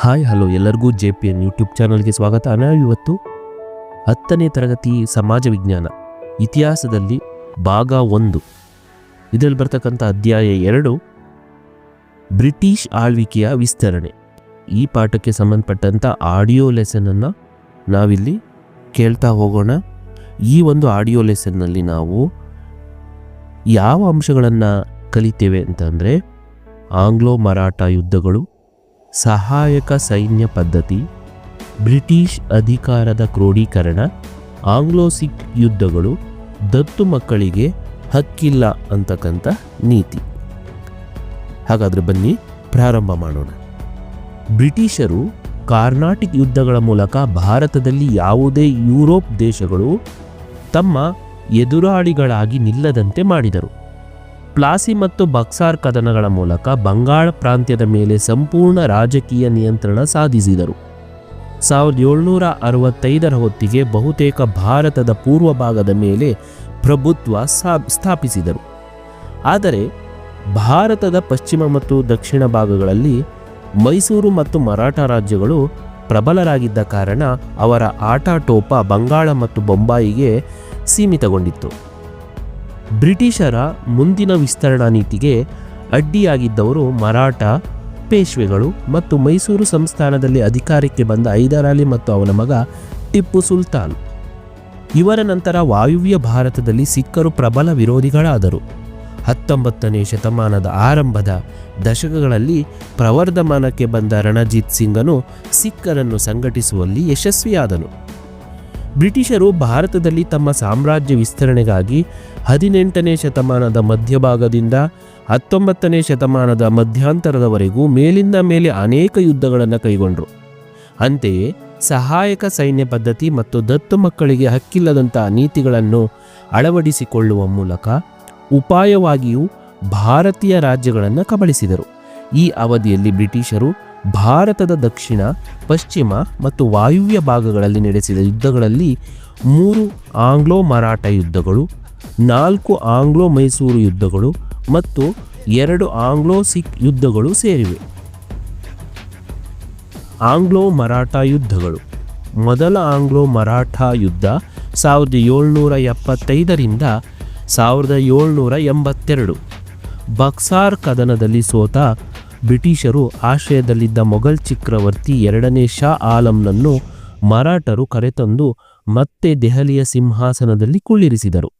Hi, hello ಎಲ್ಲರಿಗೂ J P N YouTube ಚಾನಲ್ಗೆ ಸ್ವಾಗತ. ನಾವು ಇವತ್ತು ಹತ್ತನೇ ತರಗತಿ ಸಮಾಜ ವಿಜ್ಞಾನ, ಇತಿಹಾಸದಲ್ಲಿ ಭಾಗ ಒಂದು. ಇದರಲ್ಲಿ ಬರ್ತಕ್ಕಂಥ ಅಧ್ಯಾಯ ಎರಡು, ಬ್ರಿಟಿಷ್ ಆಳ್ವಿಕೆಯ ವಿಸ್ತರಣೆ. ಈ ಪಾಠಕ್ಕೆ ಸಂಬಂಧಪಟ್ಟಂಥ ಆಡಿಯೋ ಲೆಸನನ್ನು ನಾವಿಲ್ಲಿ ಕೇಳ್ತಾ ಹೋಗೋಣ. ಈ ಒಂದು ಆಡಿಯೋ ಲೆಸನ್ನಲ್ಲಿ ನಾವು ಯಾವ ಅಂಶಗಳನ್ನು ಕಲಿತೇವೆ ಅಂತಂದರೆ, ಆಂಗ್ಲೋ ಮರಾಠ ಯುದ್ಧಗಳು ಸಹಾಯಕ ಸೈನ್ಯ ಪದ್ಧತಿ, ಬ್ರಿಟಿಷ್ ಅಧಿಕಾರದ ಕ್ರೋಢೀಕರಣ ಆಂಗ್ಲೋ ಸಿಖ್ ಯುದ್ಧಗಳು, ದತ್ತು ಮಕ್ಕಳಿಗೆ ಹಕ್ಕಿಲ್ಲ ಅಂತಕ್ಕಂಥ ನೀತಿ. ಹಾಗಾದರೆ ಬನ್ನಿ, ಪ್ರಾರಂಭ ಮಾಡೋಣ. ಬ್ರಿಟಿಷರು ಕಾರ್ನಾಟಿಕ್ ಯುದ್ಧಗಳ ಮೂಲಕ ಭಾರತದಲ್ಲಿ ಯಾವುದೇ ಯುರೋಪ್ ದೇಶಗಳು ತಮ್ಮ ಎದುರಾಳಿಗಳಾಗಿ ನಿಲ್ಲದಂತೆ ಮಾಡಿದರು. ಪ್ಲಾಸಿ ಮತ್ತು ಬಕ್ಸಾರ್ ಕದನಗಳ ಮೂಲಕ ಬಂಗಾಳ ಪ್ರಾಂತ್ಯದ ಮೇಲೆ ಸಂಪೂರ್ಣ ರಾಜಕೀಯ ನಿಯಂತ್ರಣ ಸಾಧಿಸಿದರು. ಸಾವಿರದ ಏಳ್ನೂರ ಅರವತ್ತೈದರ ಹೊತ್ತಿಗೆ ಬಹುತೇಕ ಭಾರತದ ಪೂರ್ವ ಭಾಗದ ಮೇಲೆ ಪ್ರಭುತ್ವ ಸ್ಥಾಪಿಸಿದರು. ಆದರೆ ಭಾರತದ ಪಶ್ಚಿಮ ಮತ್ತು ದಕ್ಷಿಣ ಭಾಗಗಳಲ್ಲಿ ಮೈಸೂರು ಮತ್ತು ಮರಾಠ ರಾಜ್ಯಗಳು ಪ್ರಬಲರಾಗಿದ್ದ ಕಾರಣ ಅವರ ಆಟಾಟೋಪ ಬಂಗಾಳ ಮತ್ತು ಬೊಂಬಾಯಿಗೆ ಸೀಮಿತಗೊಂಡಿತ್ತು. ಬ್ರಿಟಿಷರ ಮುಂದಿನ ವಿಸ್ತರಣಾ ನೀತಿಗೆ ಅಡ್ಡಿಯಾಗಿದ್ದವರು ಮರಾಠ, ಪೇಶ್ವೆಗಳು ಮತ್ತು ಮೈಸೂರು ಸಂಸ್ಥಾನದಲ್ಲಿ ಅಧಿಕಾರಕ್ಕೆ ಬಂದ ಹೈದರಾಲಿ ಮತ್ತು ಅವನ ಮಗ ಟಿಪ್ಪು ಸುಲ್ತಾನ್. ಇವರ ನಂತರ ವಾಯುವ್ಯ ಭಾರತದಲ್ಲಿ ಸಿಖ್ಖರು ಪ್ರಬಲ ವಿರೋಧಿಗಳಾದರು. ಹತ್ತೊಂಬತ್ತನೇ ಶತಮಾನದ ಆರಂಭದ ದಶಕಗಳಲ್ಲಿ ಪ್ರವರ್ಧಮಾನಕ್ಕೆ ಬಂದ ರಣಜಿತ್ ಸಿಂಗನು ಸಿಖ್ಖರನ್ನು ಸಂಘಟಿಸುವಲ್ಲಿ ಯಶಸ್ವಿಯಾದನು. ಬ್ರಿಟಿಷರು ಭಾರತದಲ್ಲಿ ತಮ್ಮ ಸಾಮ್ರಾಜ್ಯ ವಿಸ್ತರಣೆಗಾಗಿ ಹದಿನೆಂಟನೇ ಶತಮಾನದ ಮಧ್ಯಭಾಗದಿಂದ ಹತ್ತೊಂಬತ್ತನೇ ಶತಮಾನದ ಮಧ್ಯಾಂತರದವರೆಗೂ ಮೇಲಿಂದ ಮೇಲೆ ಅನೇಕ ಯುದ್ಧಗಳನ್ನು ಕೈಗೊಂಡರು. ಅಂತೆಯೇ ಸಹಾಯಕ ಸೈನ್ಯ ಪದ್ಧತಿ ಮತ್ತು ದತ್ತು ಮಕ್ಕಳಿಗೆ ಹಕ್ಕಿಲ್ಲದಂತಹ ನೀತಿಗಳನ್ನು ಅಳವಡಿಸಿಕೊಳ್ಳುವ ಮೂಲಕ ಉಪಾಯವಾಗಿಯೂ ಭಾರತೀಯ ರಾಜ್ಯಗಳನ್ನು ಕಬಳಿಸಿದರು. ಈ ಅವಧಿಯಲ್ಲಿ ಬ್ರಿಟಿಷರು ಭಾರತದ ದಕ್ಷಿಣ, ಪಶ್ಚಿಮ ಮತ್ತು ವಾಯುವ್ಯ ಭಾಗಗಳಲ್ಲಿ ನಡೆಸಿದ ಯುದ್ಧಗಳಲ್ಲಿ ಮೂರು ಆಂಗ್ಲೋ ಮರಾಠ ಯುದ್ಧಗಳು, ನಾಲ್ಕು ಆಂಗ್ಲೋ ಮೈಸೂರು ಯುದ್ಧಗಳು ಮತ್ತು ಎರಡು ಆಂಗ್ಲೋ ಸಿಖ್ ಯುದ್ಧಗಳು ಸೇರಿವೆ. ಆಂಗ್ಲೋ ಮರಾಠ ಯುದ್ಧಗಳು. ಮೊದಲ ಆಂಗ್ಲೋ ಮರಾಠ ಯುದ್ಧ ಸಾವಿರದ ಏಳ್ನೂರ ಎಪ್ಪತ್ತೈದರಿಂದ ಸಾವಿರದ ಏಳ್ನೂರ ಎಂಬತ್ತೆರಡು. ಬಕ್ಸಾರ್ ಕದನದಲ್ಲಿ ಸೋತ ಬ್ರಿಟಿಷರು ಆಶ್ರಯದಲ್ಲಿದ್ದ ಮೊಘಲ್ ಚಕ್ರವರ್ತಿ ಎರಡನೇ ಶಾ ಆಲಂನನ್ನು ಮರಾಠರು ಕರೆತಂದು ಮತ್ತೆ ದೆಹಲಿಯ ಸಿಂಹಾಸನದಲ್ಲಿ ಕುಳ್ಳಿರಿಸಿದರು.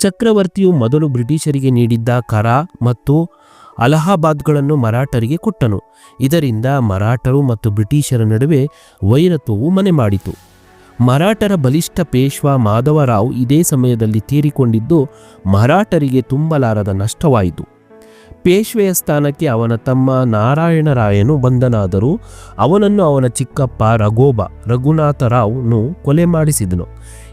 ಚಕ್ರವರ್ತಿಯು ಮೊದಲು ಬ್ರಿಟಿಷರಿಗೆ ನೀಡಿದ್ದ ಕರಾ ಮತ್ತು ಅಲಹಾಬಾದ್ಗಳನ್ನು ಮರಾಠರಿಗೆ ಕೊಟ್ಟನು. ಇದರಿಂದ ಮರಾಠರು ಮತ್ತು ಬ್ರಿಟಿಷರ ನಡುವೆ ವೈರತ್ವವು ಮನೆ ಮಾಡಿತು. ಮರಾಠರ ಬಲಿಷ್ಠ ಪೇಶ್ವಾ ಮಾಧವರಾವ್ ಇದೇ ಸಮಯದಲ್ಲಿ ತೀರಿಕೊಂಡಿದ್ದು ಮರಾಠರಿಗೆ ತುಂಬಲಾರದ ನಷ್ಟವಾಯಿತು. ಪೇಶ್ವೆಯ ಸ್ಥಾನಕ್ಕೆ ಅವನ ತಮ್ಮ ನಾರಾಯಣರಾಯನು ಬಂದನಾದರೂ ಅವನನ್ನು ಅವನ ಚಿಕ್ಕಪ್ಪ ರಘೋಬ ರಘುನಾಥರಾವ್ನು ಕೊಲೆ ಮಾಡಿಸಿದನು.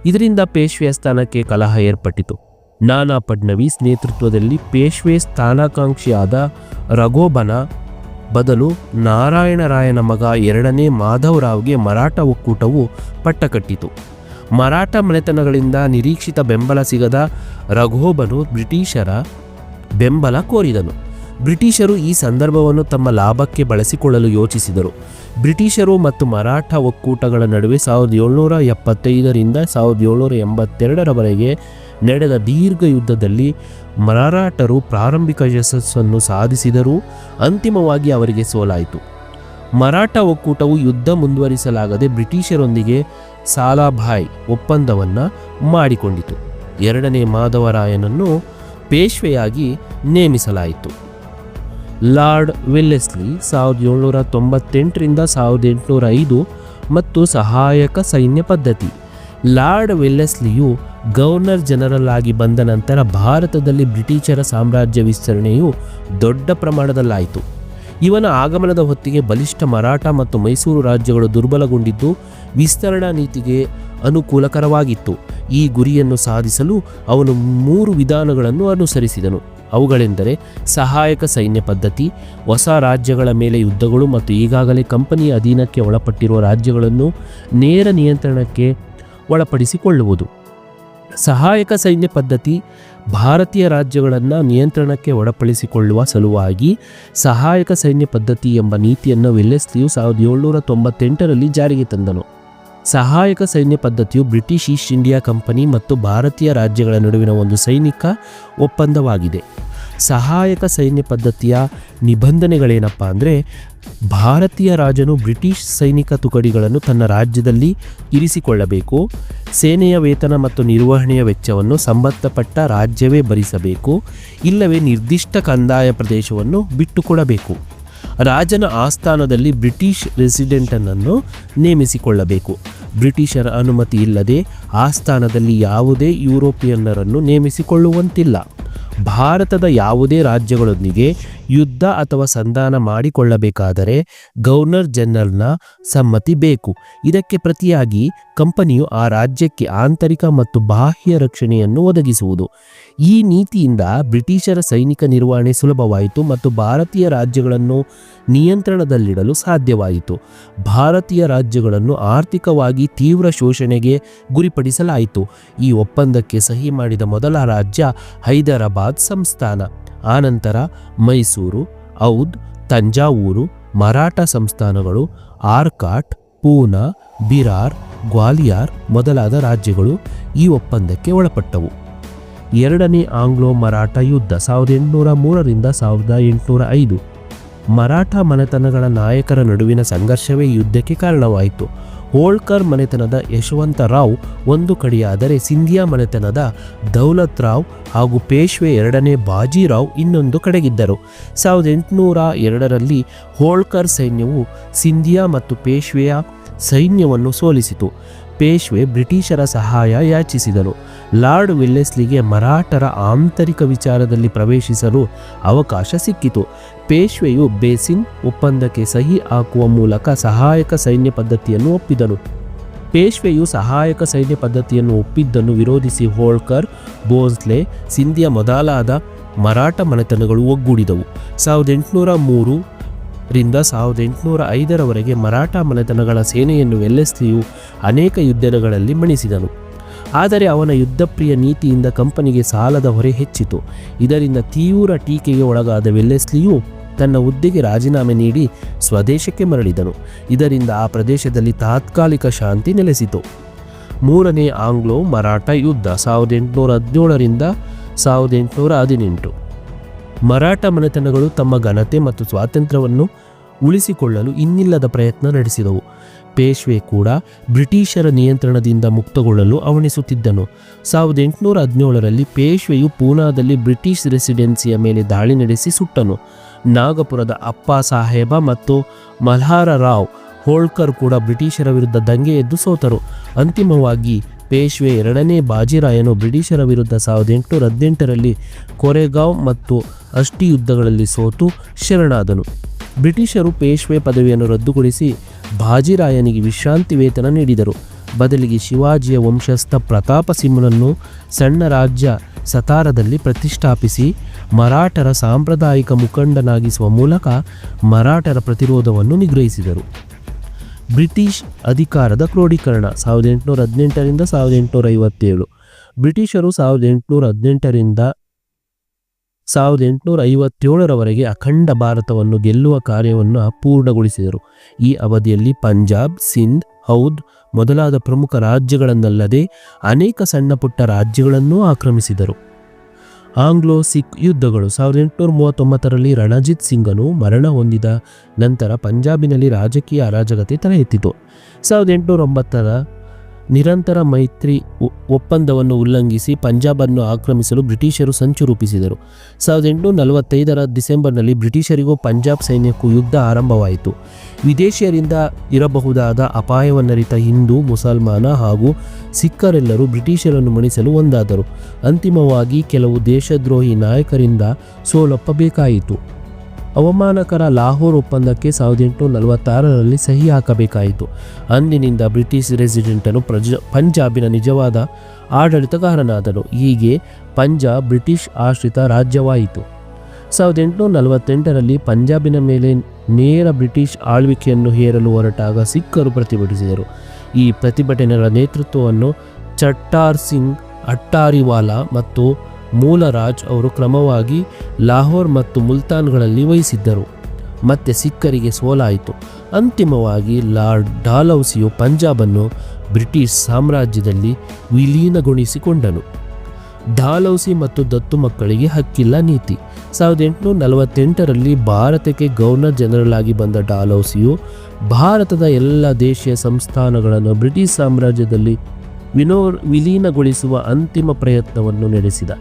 ಇದರಿಂದ ಪೇಶ್ವೆಯ ಸ್ಥಾನಕ್ಕೆ ಕಲಹ ಏರ್ಪಟ್ಟಿತು. ನಾನಾ ಫಡ್ನವೀಸ್ ನೇತೃತ್ವದಲ್ಲಿ ಪೇಶ್ವೆ ಸ್ಥಾನಾಕಾಂಕ್ಷಿಯಾದ ರಘೋಬನ ಬದಲು ನಾರಾಯಣರಾಯನ ಮಗ ಎರಡನೇ ಮಾಧವರಾವ್ಗೆ ಮರಾಠ ಒಕ್ಕೂಟವು ಪಟ್ಟಕಟ್ಟಿತು. ಮರಾಠ ಮನೆತನಗಳಿಂದ ನಿರೀಕ್ಷಿತ ಬೆಂಬಲ ಸಿಗದ ರಘೋಬನು ಬ್ರಿಟಿಷರ ಬೆಂಬಲ ಕೋರಿದನು. ಬ್ರಿಟಿಷರು ಈ ಸಂದರ್ಭವನ್ನು ತಮ್ಮ ಲಾಭಕ್ಕೆ ಬಳಸಿಕೊಳ್ಳಲು ಯೋಚಿಸಿದರು. ಬ್ರಿಟಿಷರು ಮತ್ತು ಮರಾಠ ಒಕ್ಕೂಟಗಳ ನಡುವೆ ಸಾವಿರದ ಏಳ್ನೂರ ಎಪ್ಪತ್ತೈದರಿಂದ ಸಾವಿರದ ಏಳ್ನೂರ ಎಂಬತ್ತೆರಡರವರೆಗೆ ನಡೆದ ದೀರ್ಘ ಯುದ್ಧದಲ್ಲಿ ಮರಾಠರು ಪ್ರಾರಂಭಿಕ ಯಶಸ್ಸನ್ನು ಸಾಧಿಸಿದರೂ ಅಂತಿಮವಾಗಿ ಅವರಿಗೆ ಸೋಲಾಯಿತು. ಮರಾಠ ಒಕ್ಕೂಟವು ಯುದ್ಧ ಮುಂದುವರಿಸಲಾಗದೆ ಬ್ರಿಟಿಷರೊಂದಿಗೆ ಸಾಲಾಭಾಯ್ ಒಪ್ಪಂದವನ್ನು ಮಾಡಿಕೊಂಡಿತು. ಎರಡನೇ ಮಾಧವರಾಯನನ್ನು ಪೇಶ್ವೆಯಾಗಿ ನೇಮಿಸಲಾಯಿತು. ಲಾರ್ಡ್ ವಿಲ್ಲೆಸ್ಲಿ ಸಾವಿರದ ಏಳ್ನೂರ ತೊಂಬತ್ತೆಂಟರಿಂದ ಸಾವಿರದ ಎಂಟುನೂರ ಐದು ಮತ್ತು ಸಹಾಯಕ ಸೈನ್ಯ ಪದ್ಧತಿ. ಲಾರ್ಡ್ ವಿಲ್ಲೆಸ್ಲಿಯು ಗವರ್ನರ್ ಜನರಲ್ ಆಗಿ ಬಂದ ನಂತರ ಭಾರತದಲ್ಲಿ ಬ್ರಿಟಿಷರ ಸಾಮ್ರಾಜ್ಯ ವಿಸ್ತರಣೆಯು ದೊಡ್ಡ ಪ್ರಮಾಣದಲ್ಲಾಯಿತು. ಇವನ ಆಗಮನದ ಹೊತ್ತಿಗೆ ಬಲಿಷ್ಠ ಮರಾಠ ಮತ್ತು ಮೈಸೂರು ರಾಜ್ಯಗಳು ದುರ್ಬಲಗೊಂಡಿದ್ದು, ವಿಸ್ತರಣಾ ನೀತಿಗೆ ಅನುಕೂಲಕರವಾಗಿತ್ತು. ಈ ಗುರಿಯನ್ನು ಸಾಧಿಸಲು ಅವನು ಮೂರು ವಿಧಾನಗಳನ್ನು ಅನುಸರಿಸಿದನು. ಅವುಗಳೆಂದರೆ, ಸಹಾಯಕ ಸೈನ್ಯ ಪದ್ಧತಿ, ಹೊಸ ರಾಜ್ಯಗಳ ಮೇಲೆ ಯುದ್ಧಗಳು ಮತ್ತು ಈಗಾಗಲೇ ಕಂಪನಿಯ ಅಧೀನಕ್ಕೆ ಒಳಪಟ್ಟಿರುವ ರಾಜ್ಯಗಳನ್ನು ನೇರ ನಿಯಂತ್ರಣಕ್ಕೆ ಒಳಪಡಿಸಿಕೊಳ್ಳುವುದು. ಸಹಾಯಕ ಸೈನ್ಯ ಪದ್ಧತಿ ಭಾರತೀಯ ರಾಜ್ಯಗಳನ್ನು ನಿಯಂತ್ರಣಕ್ಕೆ ಒಳಪಡಿಸಿಕೊಳ್ಳುವ ಸಲುವಾಗಿ ಸಹಾಯಕ ಸೈನ್ಯ ಪದ್ಧತಿ ಎಂಬ ನೀತಿಯನ್ನು ವೆಲ್ಲೆಸ್ಲಿಯು ಸಾವಿರದ ಏಳ್ನೂರ ತೊಂಬತ್ತೆಂಟರಲ್ಲಿ ಜಾರಿಗೆ ತಂದನು. ಸಹಾಯಕ ಸೈನ್ಯ ಪದ್ಧತಿಯು ಬ್ರಿಟಿಷ್ ಈಸ್ಟ್ ಇಂಡಿಯಾ ಕಂಪನಿ ಮತ್ತು ಭಾರತೀಯ ರಾಜ್ಯಗಳ ನಡುವಿನ ಒಂದು ಸೈನಿಕ ಒಪ್ಪಂದವಾಗಿದೆ. ಸಹಾಯಕ ಸೈನ್ಯ ಪದ್ಧತಿಯ ನಿಬಂಧನೆಗಳೇನಪ್ಪ ಅಂದರೆ ಭಾರತೀಯ ರಾಜನು ಬ್ರಿಟಿಷ್ ಸೈನಿಕ ತುಕಡಿಗಳನ್ನು ತನ್ನ ರಾಜ್ಯದಲ್ಲಿ ಇರಿಸಿಕೊಳ್ಳಬೇಕು, ಸೇನೆಯ ವೇತನ ಮತ್ತು ನಿರ್ವಹಣೆಯ ವೆಚ್ಚವನ್ನು ಸಂಬಂಧಪಟ್ಟ ರಾಜ್ಯವೇ ಭರಿಸಬೇಕು, ಇಲ್ಲವೇ ನಿರ್ದಿಷ್ಟ ಕಂದಾಯ ಪ್ರದೇಶವನ್ನು ಬಿಟ್ಟುಕೊಡಬೇಕು. ರಾಜನ ಆಸ್ಥಾನದಲ್ಲಿ ಬ್ರಿಟಿಷ್ ರೆಸಿಡೆಂಟನನ್ನು ನೇಮಿಸಿಕೊಳ್ಳಬೇಕು. ಬ್ರಿಟಿಷರ ಅನುಮತಿ ಇಲ್ಲದೆ ಆ ಸ್ಥಾನದಲ್ಲಿ ಯಾವುದೇ ಯುರೋಪಿಯನ್ನರನ್ನು ನೇಮಿಸಿಕೊಳ್ಳುವಂತಿಲ್ಲ. ಭಾರತದ ಯಾವುದೇ ರಾಜ್ಯಗಳೊಂದಿಗೆ ಯುದ್ಧ ಅಥವಾ ಸಂಧಾನ ಮಾಡಿಕೊಳ್ಳಬೇಕಾದರೆ ಗವರ್ನರ್ ಜನರಲ್ನ ಸಮ್ಮತಿ ಬೇಕು. ಇದಕ್ಕೆ ಪ್ರತಿಯಾಗಿ ಕಂಪನಿಯು ಆ ರಾಜ್ಯಕ್ಕೆ ಆಂತರಿಕ ಮತ್ತು ಬಾಹ್ಯ ರಕ್ಷಣೆಯನ್ನು ಒದಗಿಸುವುದು. ಈ ನೀತಿಯಿಂದ ಬ್ರಿಟಿಷರ ಸೈನಿಕ ನಿರ್ವಹಣೆ ಸುಲಭವಾಯಿತು ಮತ್ತು ಭಾರತೀಯ ರಾಜ್ಯಗಳನ್ನು ನಿಯಂತ್ರಣದಲ್ಲಿಡಲು ಸಾಧ್ಯವಾಯಿತು. ಭಾರತೀಯ ರಾಜ್ಯಗಳನ್ನು ಆರ್ಥಿಕವಾಗಿ ತೀವ್ರ ಶೋಷಣೆಗೆ ಗುರಿಪಡಿಸಲಾಯಿತು. ಈ ಒಪ್ಪಂದಕ್ಕೆ ಸಹಿ ಮಾಡಿದ ಮೊದಲ ರಾಜ್ಯ ಹೈದರಾಬಾದ್ ಸಂಸ್ಥಾನ. ಆನಂತರ ಮೈಸೂರು, ಔದ್, ತಂಜಾವೂರು, ಮರಾಠ ಸಂಸ್ಥಾನಗಳು, ಆರ್ಕಾಟ್, ಪೂನಾ, ಬಿರಾರ್, ಗ್ವಾಲಿಯರ್ ಮೊದಲಾದ ರಾಜ್ಯಗಳು ಈ ಒಪ್ಪಂದಕ್ಕೆ ಒಳಪಟ್ಟವು. ಎರಡನೇ ಆಂಗ್ಲೋ ಮರಾಠ ಯುದ್ಧ ಸಾವಿರದ ಎಂಟುನೂರ ಮೂರರಿಂದ ಸಾವಿರದ ಎಂಟುನೂರ ಐದು. ಮರಾಠ ಮನೆತನಗಳ ನಾಯಕರ ನಡುವಿನ ಸಂಘರ್ಷವೇ ಯುದ್ಧಕ್ಕೆ ಕಾರಣವಾಯಿತು. ಹೋಳ್ಕರ್ ಮನೆತನದ ಯಶವಂತ ರಾವ್ ಒಂದು ಕಡೆಯಾದರೆ ಸಿಂಧಿಯಾ ಮನೆತನದ ದೌಲತ್ ರಾವ್ ಹಾಗೂ ಪೇಶ್ವೆ ಎರಡನೇ ಬಾಜಿರಾವ್ ಇನ್ನೊಂದು ಕಡೆಗಿದ್ದರು. ಸಾವಿರದ ಎಂಟುನೂರ ಎರಡರಲ್ಲಿ ಹೋಳ್ಕರ್ ಸೈನ್ಯವು ಸಿಂಧಿಯಾ ಮತ್ತು ಪೇಶ್ವೆಯ ಸೈನ್ಯವನ್ನು ಸೋಲಿಸಿತು. ಪೇಶ್ವೆ ಬ್ರಿಟಿಷರ ಸಹಾಯ ಯಾಚಿಸಿದನು ಲಾರ್ಡ್ ವಿಲ್ಲೆಸ್ಲಿಗೆ ಮರಾಠರ ಆಂತರಿಕ ವಿಚಾರದಲ್ಲಿ ಪ್ರವೇಶಿಸಲು ಅವಕಾಶ ಸಿಕ್ಕಿತು. ಪೇಶ್ವೆಯು ಬೇಸಿನ್ ಒಪ್ಪಂದಕ್ಕೆ ಸಹಿ ಹಾಕುವ ಮೂಲಕ ಸಹಾಯಕ ಸೈನ್ಯ ಪದ್ಧತಿಯನ್ನು ಒಪ್ಪಿದನು. ಪೇಶ್ವೆಯು ಸಹಾಯಕ ಸೈನ್ಯ ಪದ್ಧತಿಯನ್ನು ಒಪ್ಪಿದ್ದನ್ನು ವಿರೋಧಿಸಿ ಹೋಳ್ಕರ್ ಬೋಸ್ಲೆ ಸಿಂಧಿಯ ಮೊದಲಾದ ಮರಾಠ ಮನೆತನಗಳು ಒಗ್ಗೂಡಿದವು. ಸಾವಿರದ ಎಂಟುನೂರ ಮೂರು ರಿಂದ ಸಾವಿರದ ಎಂಟುನೂರ ಐದರವರೆಗೆ ಮರಾಠ ಮನೆತನಗಳ ಸೇನೆಯನ್ನು ವೆಲ್ಲೆಸ್ಲಿಯು ಅನೇಕ ಯುದ್ಧಗಳಲ್ಲಿ ಮಣಿಸಿದನು. ಆದರೆ ಅವನ ಯುದ್ಧಪ್ರಿಯ ನೀತಿಯಿಂದ ಕಂಪನಿಗೆ ಸಾಲದ ಹೊರೆ ಹೆಚ್ಚಿತು. ಇದರಿಂದ ತೀವ್ರ ಟೀಕೆಗೆ ಒಳಗಾದ ವೆಲ್ಲೆಸ್ಲಿಯು ತನ್ನ ಹುದ್ದೆಗೆ ರಾಜೀನಾಮೆ ನೀಡಿ ಸ್ವದೇಶಕ್ಕೆ ಮರಳಿದನು. ಇದರಿಂದ ಆ ಪ್ರದೇಶದಲ್ಲಿ ತಾತ್ಕಾಲಿಕ ಶಾಂತಿ ನೆಲೆಸಿತು. ಮೂರನೇ ಆಂಗ್ಲೋ ಮರಾಠ ಯುದ್ಧ, ಸಾವಿರದ ಎಂಟುನೂರ ಹದಿನೇಳರಿಂದ ಸಾವಿರದ ಎಂಟುನೂರ ಹದಿನೆಂಟು. ಮರಾಠ ಮನೆತನಗಳು ತಮ್ಮ ಘನತೆ ಮತ್ತು ಸ್ವಾತಂತ್ರ್ಯವನ್ನು ಉಳಿಸಿಕೊಳ್ಳಲು ಇನ್ನಿಲ್ಲದ ಪ್ರಯತ್ನ ನಡೆಸಿದವು. ಪೇಶ್ವೆ ಕೂಡ ಬ್ರಿಟಿಷರ ನಿಯಂತ್ರಣದಿಂದ ಮುಕ್ತಗೊಳ್ಳಲು ಅವಣಿಸುತ್ತಿದ್ದನು ಸಾವಿರದ ಎಂಟುನೂರ ಹದಿನೇಳರಲ್ಲಿ ಪೇಶ್ವೆಯು ಪೂನಾದಲ್ಲಿ ಬ್ರಿಟಿಷ್ ರೆಸಿಡೆನ್ಸಿಯ ಮೇಲೆ ದಾಳಿ ನಡೆಸಿ ಸುಟ್ಟನು. ನಾಗಪುರದ ಅಪ್ಪ ಸಾಹೇಬ ಮತ್ತು ಮಲ್ಹಾರ ರಾವ್ ಹೋಳ್ಕರ್ ಕೂಡ ಬ್ರಿಟಿಷರ ವಿರುದ್ಧ ದಂಗೆ ಎದ್ದು ಸೋತರು. ಅಂತಿಮವಾಗಿ ಪೇಶ್ವೆ ಎರಡನೇ ಬಾಜಿರಾಯನು ಬ್ರಿಟಿಷರ ವಿರುದ್ಧ ಸಾವಿರದ ಎಂಟುನೂರ ಹದಿನೆಂಟರಲ್ಲಿ ಕೊರೆಗಾವ್ ಮತ್ತು ಅಷ್ಟಿ ಯುದ್ಧಗಳಲ್ಲಿ ಸೋತು ಶರಣಾದನು. ಬ್ರಿಟಿಷರು ಪೇಶ್ವೆ ಪದವಿಯನ್ನು ರದ್ದುಗೊಳಿಸಿ ಬಾಜಿರಾಯನಿಗೆ ವಿಶ್ರಾಂತಿ ವೇತನ ನೀಡಿದರು. ಬದಲಿಗೆ ಶಿವಾಜಿಯ ವಂಶಸ್ಥ ಪ್ರತಾಪ ಸಿಂಹನನ್ನು ಸಣ್ಣ ರಾಜ್ಯ ಸತಾರದಲ್ಲಿ ಪ್ರತಿಷ್ಠಾಪಿಸಿ ಮರಾಠರ ಸಾಂಪ್ರದಾಯಿಕ ಮುಖಂಡನಾಗಿಸುವ ಮೂಲಕ ಮರಾಠರ ಪ್ರತಿರೋಧವನ್ನು ನಿಗ್ರಹಿಸಿದರು. ಬ್ರಿಟಿಷ್ ಅಧಿಕಾರದ ಕ್ರೋಢೀಕರಣ ಸಾವಿರದ ಎಂಟುನೂರ ಹದಿನೆಂಟರಿಂದ ಸಾವಿರದ ಎಂಟುನೂರ ಐವತ್ತೇಳು. ಬ್ರಿಟಿಷರು ಸಾವಿರದ ಎಂಟುನೂರ ಹದಿನೆಂಟರಿಂದ ಸಾವಿರದ ಎಂಟುನೂರ ಐವತ್ತೇಳರವರೆಗೆ ಅಖಂಡ ಭಾರತವನ್ನು ಗೆಲ್ಲುವ ಕಾರ್ಯವನ್ನು ಪೂರ್ಣಗೊಳಿಸಿದರು ಈ ಅವಧಿಯಲ್ಲಿ ಪಂಜಾಬ್, ಸಿಂಧ್, ಹೌದ್ ಮೊದಲಾದ ಪ್ರಮುಖ ರಾಜ್ಯಗಳನ್ನಲ್ಲದೆ ಅನೇಕ ಸಣ್ಣ ಪುಟ್ಟ ರಾಜ್ಯಗಳನ್ನೂ ಆಕ್ರಮಿಸಿದರು. ಆಂಗ್ಲೋ ಸಿಖ್ ಯುದ್ಧಗಳು ಸಾವಿರದ ಎಂಟುನೂರ ಮೂವತ್ತೊಂಬತ್ತರಲ್ಲಿ ರಣಜಿತ್ ಸಿಂಗನು ಮರಣ ಹೊಂದಿದ ನಂತರ ಪಂಜಾಬಿನಲ್ಲಿ ರಾಜಕೀಯ ಅರಾಜಕತೆ ತಲೆ ಎತ್ತಿತು ಸಾವಿರದ ಎಂಟುನೂರ ಒಂಬತ್ತರ ನಿರಂತರ ಮೈತ್ರಿ ಒಪ್ಪಂದವನ್ನು ಉಲ್ಲಂಘಿಸಿ ಪಂಜಾಬನ್ನು ಆಕ್ರಮಿಸಲು ಬ್ರಿಟಿಷರು ಸಂಚು ರೂಪಿಸಿದರು. ಸಾವಿರದ ಎಂಟುನೂರ ನಲವತ್ತೈದರ ಡಿಸೆಂಬರ್ನಲ್ಲಿ ಬ್ರಿಟಿಷರಿಗೂ ಪಂಜಾಬ್ ಸೈನ್ಯಕ್ಕೂ ಯುದ್ಧ ಆರಂಭವಾಯಿತು. ವಿದೇಶಿಯರಿಂದ ಇರಬಹುದಾದ ಅಪಾಯವನ್ನರಿತ ಹಿಂದೂ, ಮುಸಲ್ಮಾನ ಹಾಗೂ ಸಿಖ್ಖರೆಲ್ಲರೂ ಬ್ರಿಟಿಷರನ್ನು ಮಣಿಸಲು ಒಂದಾದರು. ಅಂತಿಮವಾಗಿ ಕೆಲವು ದೇಶದ್ರೋಹಿ ನಾಯಕರಿಂದ ಸೋಲೊಪ್ಪಬೇಕಾಯಿತು. ಅವಮಾನಕರ ಲಾಹೋರ್ ಒಪ್ಪಂದಕ್ಕೆ ಸಾವಿರದ ಎಂಟುನೂರ ನಲವತ್ತಾರರಲ್ಲಿ ಸಹಿ ಹಾಕಬೇಕಾಯಿತು. ಅಂದಿನಿಂದ ಬ್ರಿಟಿಷ್ ರೆಸಿಡೆಂಟನು ಪ್ರಜ, ಪಂಜಾಬಿನ ನಿಜವಾದ ಆಡಳಿತಗಾರನಾದನು. ಹೀಗೆ ಪಂಜಾಬ್ ಬ್ರಿಟಿಷ್ ಆಶ್ರಿತ ರಾಜ್ಯವಾಯಿತು. ಸಾವಿರದ ಎಂಟುನೂರ ನಲವತ್ತೆಂಟರಲ್ಲಿ ಪಂಜಾಬಿನ ಮೇಲೆ ನೇರ ಬ್ರಿಟಿಷ್ ಆಳ್ವಿಕೆಯನ್ನು ಹೇರಲು ಹೊರಟಾಗ ಸಿಖ್ಖರು ಪ್ರತಿಭಟಿಸಿದರು. ಈ ಪ್ರತಿಭಟನೆಗಳ ನೇತೃತ್ವವನ್ನು ಚಟ್ಟಾರ್ ಸಿಂಗ್, ಅಟ್ಟಾರಿವಾಲಾ ಮತ್ತು ಮೂಲ ರಾಜ್ ಅವರು ಕ್ರಮವಾಗಿ ಲಾಹೋರ್ ಮತ್ತು ಮುಲ್ತಾನ್ಗಳಲ್ಲಿ ವಹಿಸಿದ್ದರು. ಮತ್ತೆ ಸಿಖ್ಖರಿಗೆ ಸೋಲಾಯಿತು. ಅಂತಿಮವಾಗಿ ಲಾರ್ಡ್ ಡಾಲೌಸಿಯು ಪಂಜಾಬನ್ನು ಬ್ರಿಟಿಷ್ ಸಾಮ್ರಾಜ್ಯದಲ್ಲಿ ವಿಲೀನಗೊಳಿಸಿಕೊಂಡನು. ಡಾಲೌಸಿ ಮತ್ತು ದತ್ತು ಮಕ್ಕಳಿಗೆ ಹಕ್ಕಿಲ್ಲ ನೀತಿ. ಸಾವಿರದ ಎಂಟುನೂರ ನಲವತ್ತೆಂಟರಲ್ಲಿ ಭಾರತಕ್ಕೆ ಗವರ್ನರ್ ಜನರಲ್ ಆಗಿ ಬಂದ ಡಾಲೌಸಿಯು ಭಾರತದ ಎಲ್ಲ ದೇಶೀಯ ಸಂಸ್ಥಾನಗಳನ್ನು ಬ್ರಿಟಿಷ್ ಸಾಮ್ರಾಜ್ಯದಲ್ಲಿ ವಿನೋ, ವಿಲೀನಗೊಳಿಸುವ ಅಂತಿಮ ಪ್ರಯತ್ನವನ್ನು ನಡೆಸಿದ.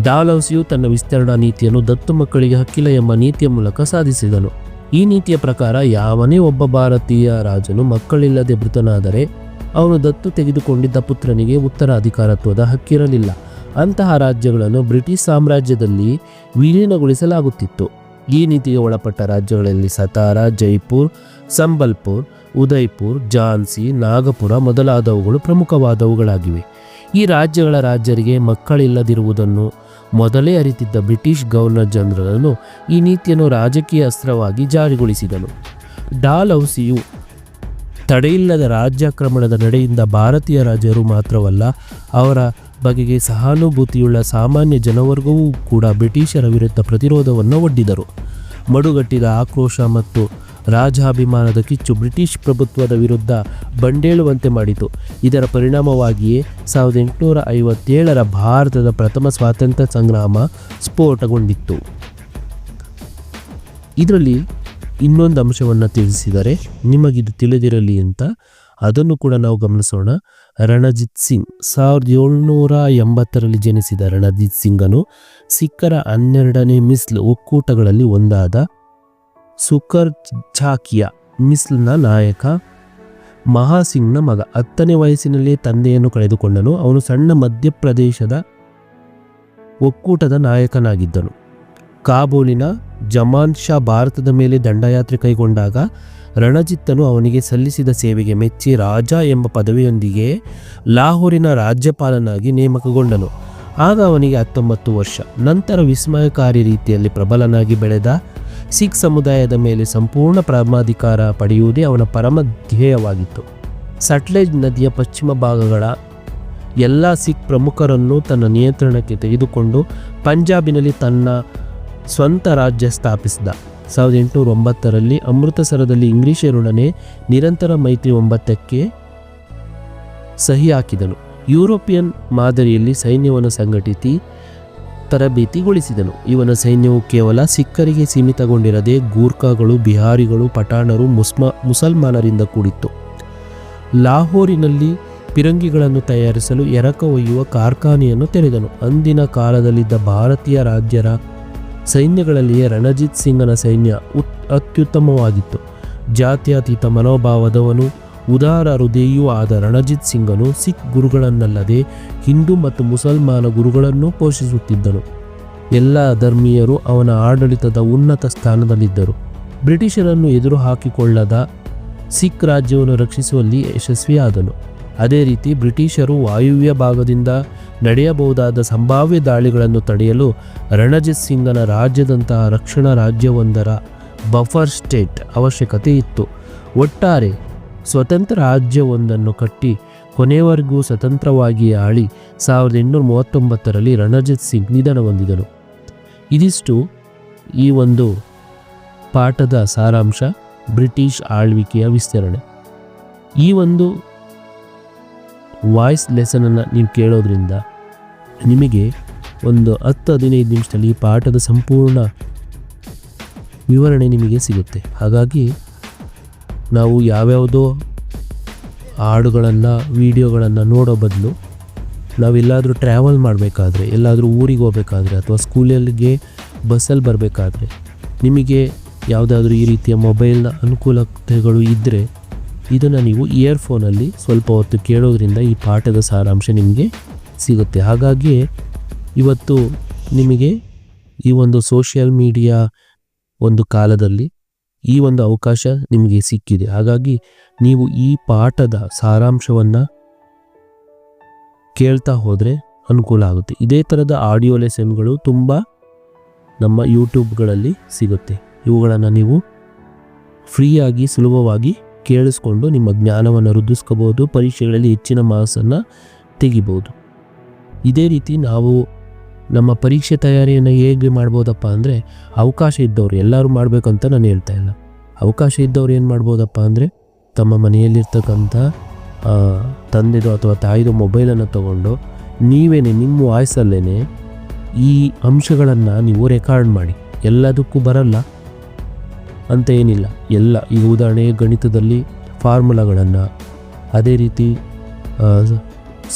ಡಾಲೌಸಿಯು ತನ್ನ ವಿಸ್ತರಣಾ ನೀತಿಯನ್ನು ದತ್ತು ಮಕ್ಕಳಿಗೆ ಹಕ್ಕಿಲ್ಲ ಎಂಬ ನೀತಿಯ ಮೂಲಕ ಸಾಧಿಸಿದನು. ಈ ನೀತಿಯ ಪ್ರಕಾರ ಯಾವನೇ ಒಬ್ಬ ಭಾರತೀಯ ರಾಜನು ಮಕ್ಕಳಿಲ್ಲದೆ ಮೃತನಾದರೆ ಅವನು ದತ್ತು ತೆಗೆದುಕೊಂಡಿದ್ದ ಪುತ್ರನಿಗೆ ಉತ್ತರಾಧಿಕಾರತ್ವದ ಹಕ್ಕಿರಲಿಲ್ಲ. ಅಂತಹ ರಾಜ್ಯಗಳನ್ನು ಬ್ರಿಟಿಷ್ ಸಾಮ್ರಾಜ್ಯದಲ್ಲಿ ವಿಲೀನಗೊಳಿಸಲಾಗುತ್ತಿತ್ತು. ಈ ನೀತಿಗೆ ಒಳಪಟ್ಟ ರಾಜ್ಯಗಳಲ್ಲಿ ಸತಾರ, ಜೈಪುರ್, ಸಂಬಲ್ಪುರ್ ಉದಯ್ಪುರ್ ಝಾನ್ಸಿ, ನಾಗಪುರ ಮೊದಲಾದವುಗಳು ಪ್ರಮುಖವಾದವುಗಳಾಗಿವೆ. ಈ ರಾಜ್ಯಗಳ ರಾಜ್ಯರಿಗೆ ಮಕ್ಕಳಿಲ್ಲದಿರುವುದನ್ನು ಮೊದಲೇ ಅರಿತಿದ್ದ ಬ್ರಿಟಿಷ್ ಗವರ್ನರ್ ಜನರಲನು ಈ ನೀತಿಯನ್ನು ರಾಜಕೀಯ ಅಸ್ತ್ರವಾಗಿ ಜಾರಿಗೊಳಿಸಿದನು. ಡಾಲೌಸಿಯು ತಡೆಯಿಲ್ಲದ ರಾಜ್ಯಾಕ್ರಮಣದ ನಡೆಯಿಂದ ಭಾರತೀಯ ರಾಜರು ಮಾತ್ರವಲ್ಲ, ಅವರ ಬಗೆಗೆ ಸಹಾನುಭೂತಿಯುಳ್ಳ ಸಾಮಾನ್ಯ ಜನವರ್ಗವೂ ಕೂಡ ಬ್ರಿಟಿಷರ ವಿರುದ್ಧ ಪ್ರತಿರೋಧವನ್ನು ಒಡ್ಡಿದರು. ಮಡುಗಟ್ಟಿದ ಆಕ್ರೋಶ ಮತ್ತು ರಾಜಾಭಿಮಾನದ ಕಿಚ್ಚು ಬ್ರಿಟಿಷ್ ಪ್ರಭುತ್ವದ ವಿರುದ್ಧ ಬಂಡೇಳುವಂತೆ ಮಾಡಿತು. ಇದರ ಪರಿಣಾಮವಾಗಿಯೇ ಸಾವಿರದ ಎಂಟುನೂರ ಐವತ್ತೇಳರ ಭಾರತದ ಪ್ರಥಮ ಸ್ವಾತಂತ್ರ್ಯ ಸಂಗ್ರಾಮ ಸ್ಫೋಟಗೊಂಡಿತ್ತು. ಇದರಲ್ಲಿ ಇನ್ನೊಂದು ಅಂಶವನ್ನು ತಿಳಿಸಿದರೆ ನಿಮಗಿದು ತಿಳಿದಿರಲಿ ಅಂತ ಅದನ್ನು ಕೂಡ ನಾವು ಗಮನಿಸೋಣ. ರಣಜಿತ್ ಸಿಂಗ್ ಸಾವಿರದ ಏಳ್ನೂರ ಎಂಬತ್ತರಲ್ಲಿ ಜನಿಸಿದ ರಣಜಿತ್ ಸಿಂಗನು ಸಿಖ್ಖರ ಹನ್ನೆರಡನೇ ಮಿಸ್ಲ್ ಒಕ್ಕೂಟಗಳಲ್ಲಿ ಒಂದಾದ ಸುಕರ್ ಝಾಕಿಯಾ ಮಿಸ್ಲ್ನ ನಾಯಕ ಮಹಾಸಿಂಗ್ನ ಮಗ. ಹತ್ತನೇ ವಯಸ್ಸಿನಲ್ಲೇ ತಂದೆಯನ್ನು ಕಳೆದುಕೊಂಡನು. ಅವನು ಸಣ್ಣ ಮಧ್ಯಪ್ರದೇಶದ ಒಕ್ಕೂಟದ ನಾಯಕನಾಗಿದ್ದನು. ಕಾಬೂಲಿನ ಜಮಾನ್ ಶಾ ಭಾರತದ ಮೇಲೆ ದಂಡಯಾತ್ರೆ ಕೈಗೊಂಡಾಗ ರಣಜಿತ್ತನು ಅವನಿಗೆ ಸಲ್ಲಿಸಿದ ಸೇವೆಗೆ ಮೆಚ್ಚಿ ರಾಜ ಎಂಬ ಪದವಿಯೊಂದಿಗೆ ಲಾಹೋರಿನ ರಾಜ್ಯಪಾಲನಾಗಿ ನೇಮಕಗೊಂಡನು. ಆಗ ಅವನಿಗೆ ಹತ್ತೊಂಬತ್ತು ವರ್ಷ. ನಂತರ ವಿಸ್ಮಯಕಾರಿ ರೀತಿಯಲ್ಲಿ ಪ್ರಬಲನಾಗಿ ಬೆಳೆದ ಸಿಖ್ ಸಮುದಾಯದ ಮೇಲೆ ಸಂಪೂರ್ಣ ಪರಮಾಧಿಕಾರ ಪಡೆಯುವುದೇ ಅವನ ಪರಮ ಧ್ಯೇಯವಾಗಿತ್ತು. ಸಟ್ಲೇಜ್ ನದಿಯ ಪಶ್ಚಿಮ ಭಾಗಗಳ ಎಲ್ಲ ಸಿಖ್ ಪ್ರಮುಖರನ್ನು ತನ್ನ ನಿಯಂತ್ರಣಕ್ಕೆ ತೆಗೆದುಕೊಂಡು ಪಂಜಾಬಿನಲ್ಲಿ ತನ್ನ ಸ್ವಂತ ರಾಜ್ಯ ಸ್ಥಾಪಿಸಿದ. ಸಾವಿರದ ಎಂಟುನೂರ ಒಂಬತ್ತರಲ್ಲಿ ಅಮೃತಸರದಲ್ಲಿ ಇಂಗ್ಲಿಷರೊಡನೆ ನಿರಂತರ ಮೈತ್ರಿ ಒಂಬತ್ತಕ್ಕೆ ಸಹಿ ಹಾಕಿದನು. ಯುರೋಪಿಯನ್ ಮಾದರಿಯಲ್ಲಿ ಸೈನ್ಯವನ್ನು ಸಂಘಟಿಸಿ ತರಬೇತಿಗೊಳಿಸಿದನು ಇವನ ಸೈನ್ಯವು ಕೇವಲ ಸಿಖ್ಖರಿಗೆ ಸೀಮಿತಗೊಂಡಿರದೆ ಗೂರ್ಖಾಗಳು, ಬಿಹಾರಿಗಳು, ಪಠಾಣರು, ಮುಸ್ಮ, ಮುಸಲ್ಮಾನರಿಂದ ಕೂಡಿತ್ತು. ಲಾಹೋರಿನಲ್ಲಿ ಪಿರಂಗಿಗಳನ್ನು ತಯಾರಿಸಲು ಎರಕ ಒಯ್ಯುವ ಕಾರ್ಖಾನೆಯನ್ನು ತೆರೆದನು. ಅಂದಿನ ಕಾಲದಲ್ಲಿದ್ದ ಭಾರತೀಯ ರಾಜ್ಯರ ಸೈನ್ಯಗಳಲ್ಲಿಯೇ ರಣಜಿತ್ ಸಿಂಗನ ಸೈನ್ಯ ಉತ್, ಅತ್ಯುತ್ತಮವಾಗಿತ್ತು. ಜಾತ್ಯತೀತ ಮನೋಭಾವದವನು ಉದಾರ ಹೃದಯೂ ಆದ ರಣಜಿತ್ ಸಿಂಗನು ಸಿಖ್ ಗುರುಗಳನ್ನಲ್ಲದೆ ಹಿಂದೂ ಮತ್ತು ಮುಸಲ್ಮಾನ ಗುರುಗಳನ್ನೂ ಪೋಷಿಸುತ್ತಿದ್ದನು. ಎಲ್ಲ ಧರ್ಮೀಯರು ಅವನ ಆಡಳಿತದ ಉನ್ನತ ಸ್ಥಾನದಲ್ಲಿದ್ದರು. ಬ್ರಿಟಿಷರನ್ನು ಎದುರು ಹಾಕಿಕೊಳ್ಳದ ಸಿಖ್ ರಾಜ್ಯವನ್ನು ರಕ್ಷಿಸುವಲ್ಲಿ ಯಶಸ್ವಿಯಾದನು. ಅದೇ ರೀತಿ ಬ್ರಿಟಿಷರು ವಾಯುವ್ಯ ಭಾಗದಿಂದ ನಡೆಯಬಹುದಾದ ಸಂಭಾವ್ಯ ದಾಳಿಗಳನ್ನು ತಡೆಯಲು ರಣಜಿತ್ ಸಿಂಗನ ರಾಜ್ಯದಂತಹ ರಕ್ಷಣಾ ರಾಜ್ಯವೊಂದರ ಬಫರ್ ಸ್ಟೇಟ್ ಅವಶ್ಯಕತೆ ಇತ್ತು. ಒಟ್ಟಾರೆ ಸ್ವತಂತ್ರ ರಾಜ್ಯವೊಂದನ್ನು ಕಟ್ಟಿ ಕೊನೆಯವರೆಗೂ ಸ್ವತಂತ್ರವಾಗಿ ಆಳಿ ಸಾವಿರದ ಎಂಟುನೂರ ಮೂವತ್ತೊಂಬತ್ತರಲ್ಲಿ ರಣಜಿತ್ ಸಿಂಗ್ ನಿಧನ ಹೊಂದಿದನು. ಇದಿಷ್ಟು ಈ ಒಂದು ಪಾಠದ ಸಾರಾಂಶ, ಬ್ರಿಟಿಷ್ ಆಳ್ವಿಕೆಯ ವಿಸ್ತರಣೆ. ಈ ಒಂದು ವಾಯ್ಸ್ ಲೆಸನನ್ನು ನೀವು ಕೇಳೋದ್ರಿಂದ ನಿಮಗೆ ಒಂದು ಹತ್ತು ಹದಿನೈದು ನಿಮಿಷದಲ್ಲಿ ಈ ಪಾಠದ ಸಂಪೂರ್ಣ ವಿವರಣೆ ನಿಮಗೆ ಸಿಗುತ್ತೆ. ಹಾಗಾಗಿ ನಾವು ಯಾವ್ಯಾವುದೋ ಹಾಡುಗಳನ್ನು, ವಿಡಿಯೋಗಳನ್ನು ನೋಡೋ ಬದಲು ನಾವೆಲ್ಲಾದರೂ ಟ್ರಾವೆಲ್ ಮಾಡಬೇಕಾದ್ರೆ, ಎಲ್ಲಾದರೂ ಊರಿಗೆ ಹೋಗ್ಬೇಕಾದ್ರೆ ಅಥವಾ ಸ್ಕೂಲಲ್ಲಿಗೆ ಬಸ್ಸಲ್ಲಿ ಬರಬೇಕಾದ್ರೆ ನಿಮಗೆ ಯಾವುದಾದ್ರೂ ಈ ರೀತಿಯ ಮೊಬೈಲ್ನ ಅನುಕೂಲತೆಗಳು ಇದ್ದರೆ ಇದನ್ನು ನೀವು ಇಯರ್ಫೋನಲ್ಲಿ ಸ್ವಲ್ಪ ಹೊತ್ತು ಕೇಳೋದ್ರಿಂದ ಈ ಪಾಠದ ಸಾರಾಂಶ ನಿಮಗೆ ಸಿಗುತ್ತೆ. ಹಾಗಾಗಿ ಇವತ್ತು ನಿಮಗೆ ಈ ಒಂದು ಸೋಷಿಯಲ್ ಮೀಡಿಯಾ ಒಂದು ಕಾಲದಲ್ಲಿ ಈ ಒಂದು ಅವಕಾಶ ನಿಮಗೆ ಸಿಕ್ಕಿದೆ. ಹಾಗಾಗಿ ನೀವು ಈ ಪಾಠದ ಸಾರಾಂಶವನ್ನು ಕೇಳ್ತಾ ಹೋದರೆ ಅನುಕೂಲ ಆಗುತ್ತೆ. ಇದೇ ಥರದ ಆಡಿಯೋ ಲೆಸನ್ಗಳು ತುಂಬ ನಮ್ಮ ಯೂಟ್ಯೂಬ್ಗಳಲ್ಲಿ ಸಿಗುತ್ತೆ. ಇವುಗಳನ್ನು ನೀವು ಫ್ರೀಯಾಗಿ, ಸುಲಭವಾಗಿ ಕೇಳಿಸ್ಕೊಂಡು ನಿಮ್ಮ ಜ್ಞಾನವನ್ನು ವೃದ್ಧಿಸ್ಕೋಬೋದು ಪರೀಕ್ಷೆಗಳಲ್ಲಿ ಹೆಚ್ಚಿನ ಮಾರ್ಕ್ಸನ್ನು ತೆಗಿಬೋದು ಇದೇ ರೀತಿ ನಾವು ನಮ್ಮ ಪರೀಕ್ಷೆ ತಯಾರಿಯನ್ನು ಹೇಗೆ ಮಾಡ್ಬೋದಪ್ಪ ಅಂದರೆ ಅವಕಾಶ ಇದ್ದವ್ರು, ಎಲ್ಲರೂ ಮಾಡಬೇಕಂತ ನಾನು ಹೇಳ್ತಾ ಇಲ್ಲ. ಅವಕಾಶ ಇದ್ದವ್ರು ಏನು ಮಾಡ್ಬೋದಪ್ಪ ಅಂದರೆ ತಮ್ಮ ಮನೆಯಲ್ಲಿರ್ತಕ್ಕಂಥ ತಂದೆದು ಅಥವಾ ತಾಯಿದು ಮೊಬೈಲನ್ನು ತಗೊಂಡು ನೀವೇನೆ, ನಿಮ್ಮ ವಾಯ್ಸಲ್ಲೇ ಈ ಅಂಶಗಳನ್ನು ನೀವು ರೆಕಾರ್ಡ್ ಮಾಡಿ. ಎಲ್ಲದಕ್ಕೂ ಬರಲ್ಲ. ಅಂತ ಏನಿಲ್ಲ. ಎಲ್ಲ ಈಗ ಉದಾಹರಣೆ ಗಣಿತದಲ್ಲಿ ಫಾರ್ಮುಲಾಗಳನ್ನು ಅದೇ ರೀತಿ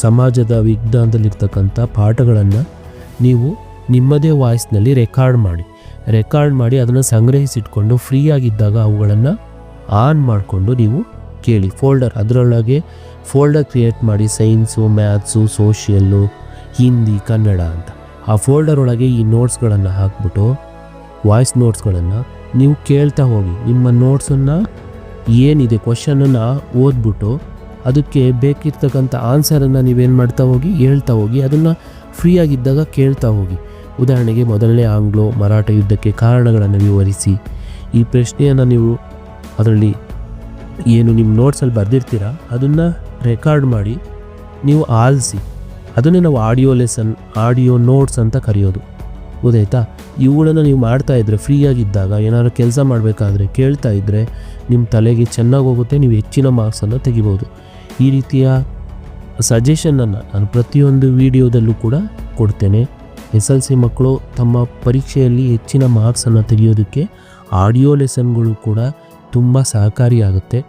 ಸಮಾಜದ ವಿಜ್ಞಾನದಲ್ಲಿರ್ತಕ್ಕಂಥ ಪಾಠಗಳನ್ನು ನೀವು ನಿಮ್ಮದೇ ವಾಯ್ಸ್ನಲ್ಲಿ ರೆಕಾರ್ಡ್ ಮಾಡಿ. ರೆಕಾರ್ಡ್ ಮಾಡಿ ಅದನ್ನು ಸಂಗ್ರಹಿಸಿಟ್ಕೊಂಡು ಫ್ರೀ ಆಗಿದ್ದಾಗ ಅವುಗಳನ್ನು ಆನ್ ಮಾಡಿಕೊಂಡು ನೀವು ಕೇಳಿ. ಫೋಲ್ಡರ್ ಅದರೊಳಗೆ ಫೋಲ್ಡರ್ ಕ್ರಿಯೇಟ್ ಮಾಡಿ science, maths, social, Hindi, Kannada ಅಂತ. ಆ ಫೋಲ್ಡರ್ ಒಳಗೆ ಈ ನೋಟ್ಸ್ಗಳನ್ನು ಹಾಕ್ಬಿಟ್ಟು ವಾಯ್ಸ್ ನೋಟ್ಸ್ಗಳನ್ನು ನೀವು ಕೇಳ್ತಾ ಹೋಗಿ. ನಿಮ್ಮ ನೋಟ್ಸನ್ನು ಏನಿದೆ, ಕ್ವಶನನ್ನು ಓದ್ಬಿಟ್ಟು ಅದಕ್ಕೆ ಬೇಕಿರ್ತಕ್ಕಂಥ ಆನ್ಸರನ್ನು ನೀವೇನು ಮಾಡ್ತಾ ಹೋಗಿ, ಹೇಳ್ತಾ ಹೋಗಿ, ಅದನ್ನು ಫ್ರೀ ಆಗಿದ್ದಾಗ ಕೇಳ್ತಾ ಹೋಗಿ. ಉದಾಹರಣೆಗೆ ಮೊದಲನೇ ಆಂಗ್ಲೋ ಮರಾಠ ಯುದ್ಧಕ್ಕೆ ಕಾರಣಗಳನ್ನು ವಿವರಿಸಿ. ಈ ಪ್ರಶ್ನೆಯನ್ನು ನೀವು ಅದರಲ್ಲಿ ಏನು ನಿಮ್ಮ ನೋಟ್ಸಲ್ಲಿ ಬರೆದಿರ್ತೀರ? ಅದನ್ನು ರೆಕಾರ್ಡ್ ಮಾಡಿ, ನೀವು ಆಲಿಸಿ. ಅದನ್ನೇ ನಾವು ಆಡಿಯೋ ಲೆಸನ್, ಆಡಿಯೋ ನೋಟ್ಸ್ ಅಂತ ಕರೆಯೋದು. ಗೊತ್ತಾಯ್ತಾ ಇವುಗಳನ್ನು ನೀವು ಮಾಡ್ತಾ ಇದ್ದರೆ ಫ್ರೀಯಾಗಿದ್ದಾಗ ಏನಾದರೂ ಕೆಲಸ ಮಾಡಬೇಕಾದ್ರೆ ಕೇಳ್ತಾ ಇದ್ದರೆ ನಿಮ್ಮ ತಲೆಗೆ ಚೆನ್ನಾಗಿ ಹೋಗುತ್ತೆ, ನೀವು ಹೆಚ್ಚಿನ ಮಾರ್ಕ್ಸನ್ನು ತೆಗಿಬೋದು. ಈ ರೀತಿಯ ಸಜೆಷನನ್ನು ನಾನು ಪ್ರತಿಯೊಂದು ವಿಡಿಯೋದಲ್ಲೂ ಕೂಡ ಕೊಡ್ತೇನೆ. ಎಸ್ ಎಲ್ ಸಿ ಮಕ್ಕಳು ತಮ್ಮ ಪರೀಕ್ಷೆಯಲ್ಲಿ ಹೆಚ್ಚಿನ ಮಾರ್ಕ್ಸನ್ನು ತೆಗೆಯೋದಕ್ಕೆ ಆಡಿಯೋ ಲೆಸನ್ಗಳು ಕೂಡ ತುಂಬ ಸಹಕಾರಿಯಾಗುತ್ತೆ.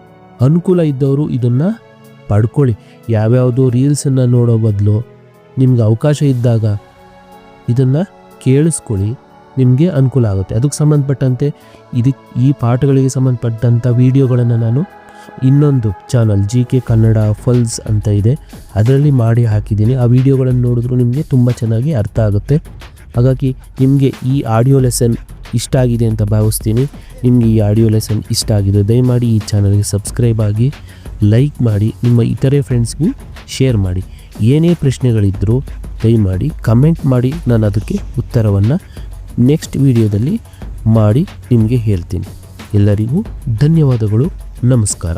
ಅನುಕೂಲ ಇದ್ದವರು ಇದನ್ನು ಪಡ್ಕೊಳ್ಳಿ. ಯಾವ್ಯಾವುದೋ ರೀಲ್ಸನ್ನು ನೋಡೋ ಬದಲು ನಿಮ್ಗೆ ಅವಕಾಶ ಇದ್ದಾಗ ಇದನ್ನು ಕೇಳಿಸ್ಕೊಳ್ಳಿ. ನಿಮಗೆ ಅನುಕೂಲ ಆಗುತ್ತೆ. ಅದಕ್ಕೆ ಸಂಬಂಧಪಟ್ಟಂತೆ ಇದಕ್ಕೆ ಈ ಪಾಠಗಳಿಗೆ ಸಂಬಂಧಪಟ್ಟಂಥ ವಿಡಿಯೋಗಳನ್ನು ನಾನು ಇನ್ನೊಂದು ಚಾನಲ್ ಜಿ ಕೆ ಕನ್ನಡ ಫಲ್ಸ್ ಅಂತ ಇದೆ. ಅದರಲ್ಲಿ ಮಾಡಿ ಹಾಕಿದ್ದೀನಿ. ಆ ವಿಡಿಯೋಗಳನ್ನು ನೋಡಿದ್ರು ನಿಮಗೆ ತುಂಬ ಚೆನ್ನಾಗಿ ಅರ್ಥ ಆಗುತ್ತೆ. ಹಾಗಾಗಿ ನಿಮಗೆ ಈ ಆಡಿಯೋ ಲೆಸನ್ ಇಷ್ಟ ಆಗಿದೆ ಅಂತ ಭಾವಿಸ್ತೀನಿ. ನಿಮಗೆ ಈ ಆಡಿಯೋ ಲೆಸನ್ ಇಷ್ಟ ಆಗಿದೆ ದಯಮಾಡಿ ಈ ಚಾನಲ್ಗೆ ಸಬ್ಸ್ಕ್ರೈಬ್ ಆಗಿ, ಲೈಕ್ ಮಾಡಿ, ನಿಮ್ಮ ಇತರೆ ಫ್ರೆಂಡ್ಸ್ಗೂ ಶೇರ್ ಮಾಡಿ. ಏನೇ ಪ್ರಶ್ನೆಗಳಿದ್ದರೂ ದಯಮಾಡಿ ಕಮೆಂಟ್ ಮಾಡಿ, ನಾನು ಅದಕ್ಕೆ ಉತ್ತರವನ್ನು ನೆಕ್ಸ್ಟ್ ವಿಡಿಯೋದಲ್ಲಿ ಮಾಡಿ ನಿಮಗೆ ಹೇಳ್ತೀನಿ. ಎಲ್ಲರಿಗೂ ಧನ್ಯವಾದಗಳು. ನಮಸ್ಕಾರ.